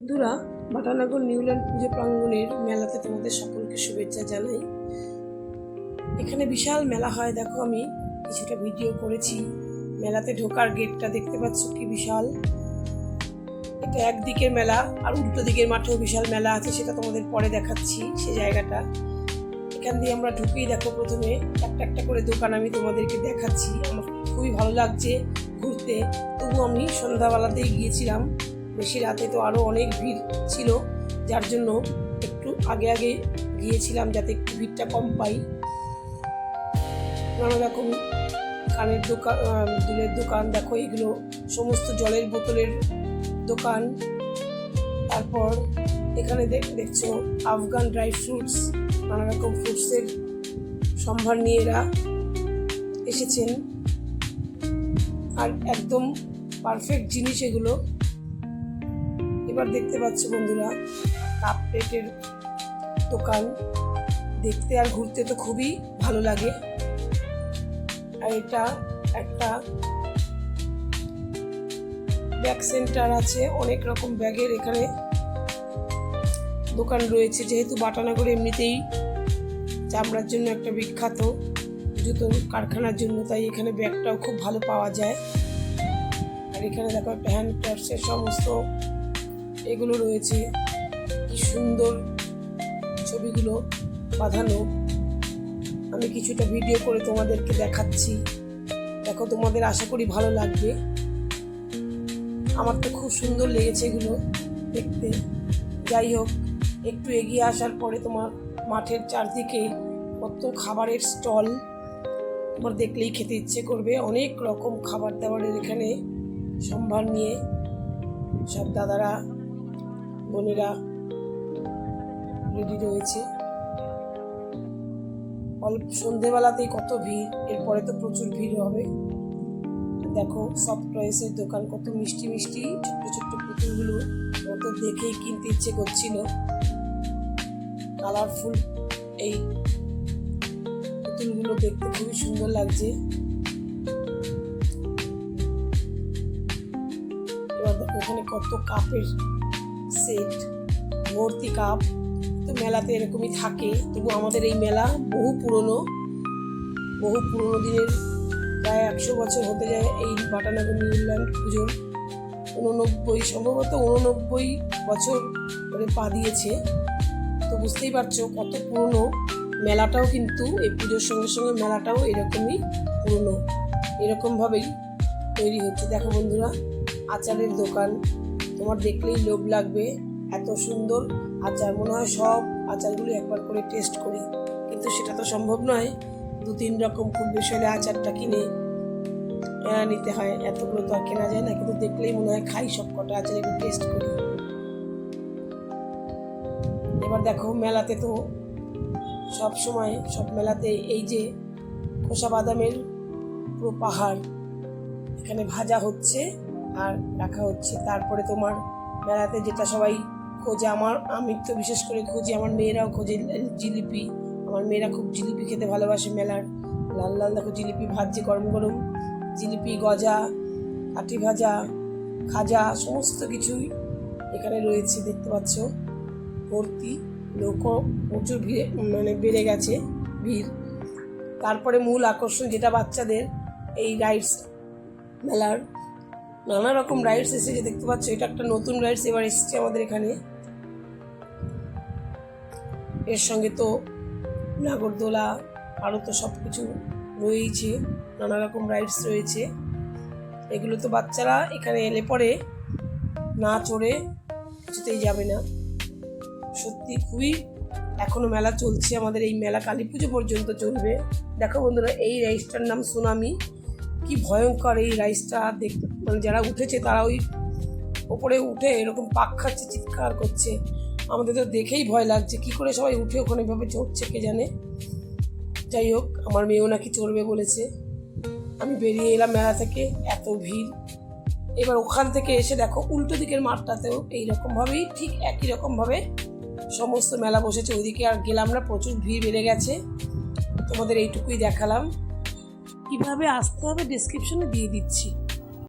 বন্ধুরা, বাটানগর নিউল্যান্ড পুজো প্রাঙ্গণের মেলাতে তোমাদের সকলকে শুভেচ্ছা জানাই। এখানে বিশাল মেলা হয়, দেখো আমি কিছুটা ভিডিও করেছি। মেলাতে ঢোকার গেটটা দেখতে পাচ্ছ কি বিশাল। এটা একদিকের মেলা, আর উল্টো দিকের মাঠেও বিশাল মেলা আছে, সেটা তোমাদের পরে দেখাচ্ছি সে জায়গাটা। এখান দিয়ে আমরা ঢুকেই দেখো প্রথমে, একটা একটা করে দোকান আমি তোমাদেরকে দেখাচ্ছি। আমার খুবই ভালো লাগছে ঘুরতে তবু আমি সন্ধ্যাবেলাতেই গিয়েছিলাম। বেশি রাতে তো আরও অনেক ভিড় ছিল, যার জন্য একটু আগে আগে গিয়েছিলাম যাতে একটু ভিড়টা কম পাই। নানা রকম কানের দোকান দুলের দোকান, দেখো এগুলো সমস্ত জলের বোতলের দোকান। তারপর এখানে দেখ- দেখছ আফগান ড্রাই ফ্রুটস, নানা রকম ফ্রুটসের সম্ভার নিয়ে এরা এসেছেন। আর একদম পারফেক্ট জিনিস এগুলো। এবার দেখতে পাচ্ছ বন্ধুরা। কাপ প্লেটের দোকান। দেখতে আর ঘুরতে তো খুবই ভালো লাগে। আর এটা একটা ব্যাগ সেন্টার আছে, অনেক রকম ব্যাগের এখানে দোকান রয়েছে। যেহেতু বাটানগর এমনিতেই চামড়ার জন্য একটা বিখ্যাত জুতোর কারখানার জন্য, তাই এখানে ব্যাগটাও খুব ভালো পাওয়া যায়। আর এখানে দেখো একটা হ্যান্ড সমস্ত এগুলো রয়েছে। কি সুন্দর ছবিগুলো বাঁধানো। আমি কিছুটা ভিডিও করে তোমাদেরকে দেখাচ্ছি। দেখো, তোমাদের আশা করি ভালো লাগবে। আমার তো খুব সুন্দর লেগেছে এগুলো দেখতে। যাই হোক, একটু এগিয়ে আসার পরে তোমার মাঠের চারদিকে কত খাবারের স্টল তোমার দেখলেই খেতে ইচ্ছে করবে। অনেক রকম খাবার দাবারের এখানে সম্ভার নিয়ে সব দাদারা বোনেরা রেডি রয়েছে। অল্প সন্ধেবেলাতেই কত ভিড়, এরপরে তো প্রচুর ভিড় হবে। দেখো সফট টয়েসের দোকান কত মিষ্টি মিষ্টি, ছোট্ট ছোট্ট পুতুলগুলো কত দেখেই কিনতে ইচ্ছে করছিল। কালারফুল এই পুতুলগুলো দেখতে খুবই সুন্দর লাগছে। এবার দেখো এখানে কত কাপের সেট ভর্তি কাপ। তো মেলাতে এরকমই থাকে, তবু আমাদের এই মেলা বহু পুরনো বহু পুরনো দিনের। প্রায় একশো বছর হতে যায় এই বাটানগর নিউল্যান্ড পুজোর। উননব্বই, সম্ভবত উননব্বই বছর ধরে পা দিয়েছে। তো বুঝতেই পারছ কত পুরনো। মেলাটাও কিন্তু এই পুজোর সঙ্গে সঙ্গে মেলাটাও এরকমই পুরনো। এরকমভাবেই তৈরি হচ্ছে। দেখো বন্ধুরা, আচারের দোকান। তোমার দেখলেই লোভ লাগবে, এত সুন্দর আচার। মনে হয় সব আচারগুলো একবার করে টেস্ট করি। কিন্তু সেটা তো সম্ভব নয় দু তিন রকম খুব বেশি হলে আচারটা কিনে নিতে হয়। এতগুলো তো আর কেনা যায় না, কিন্তু দেখলেই মনে হয় খাই সব কটা আচার একটু টেস্ট করি। এবার দেখো মেলাতে তো সব সময়, সব মেলাতে এই যে খোসা বাদামের পুরো পাহাড়, এখানে ভাজা হচ্ছে। আর রাখা হচ্ছে। তারপরে তোমার মেলাতে যেটা সবাই খোঁজে, আমার, আমি তো বিশেষ করে খুঁজি, আমার মেয়েরাও খোঁজে জিলিপি। আমার মেয়েরা খুব জিলিপি খেতে ভালোবাসে মেলার। লাল লাল দেখো জিলিপি ভাজছে, গরম গরম। জিলিপি, গজা, কাঠি ভাজা, খাজা, সমস্ত কিছুই এখানে রয়েছে, দেখতে পাচ্ছ। ভর্তি, লোকও প্রচুর ভিড়ে মানে বেড়ে গেছে ভিড়। তারপরে মূল আকর্ষণ যেটা বাচ্চাদের, এই রাইডস মেলার নানা রকম রাইডস এসেছে, দেখতে পাচ্ছ, এটা একটা নতুন রাইডস এবার এসেছে আমাদের এখানে। এর সঙ্গে তো নাগরদোলা, আরও তো সব কিছু রয়েইছে, নানা রকম রাইডস রয়েছে। এগুলো তো বাচ্চারা এখানে এলে পরে না চড়ে কিছুতেই যাবে না। সত্যি খুবই এখনও মেলা চলছে, আমাদের এই মেলা কালী পুজো পর্যন্ত চলবে। দেখো বন্ধুরা, এই রাইসটার নাম সুনামি। কি ভয়ঙ্কর এই রাইসটা দেখতে মানে যারা উঠেছে তারা ওই ওপরে উঠে এরকম পাক খাচ্ছে, চিৎকার করছে। আমাদের তো দেখেই ভয় লাগছে, কি করে সবাই উঠে ওখানে ভাবে চড়ছে কে জানে? যাই হোক, আমার মেয়েও নাকি চড়বে বলেছে। আমি বেরিয়ে এলাম মেলা থেকে, এত ভিড়। এবার ওখান থেকে এসে দেখো, উল্টো দিকের মাঠটাতেও এইরকমভাবেই, ঠিক একই রকমভাবে সমস্ত মেলা বসেছে। ওইদিকে আর গেলাম না, প্রচুর ভিড় বেড়ে গেছে। তোমাদের এইটুকুই দেখালাম। কীভাবে আসতে হবে ডিসক্রিপশনে দিয়ে দিচ্ছি।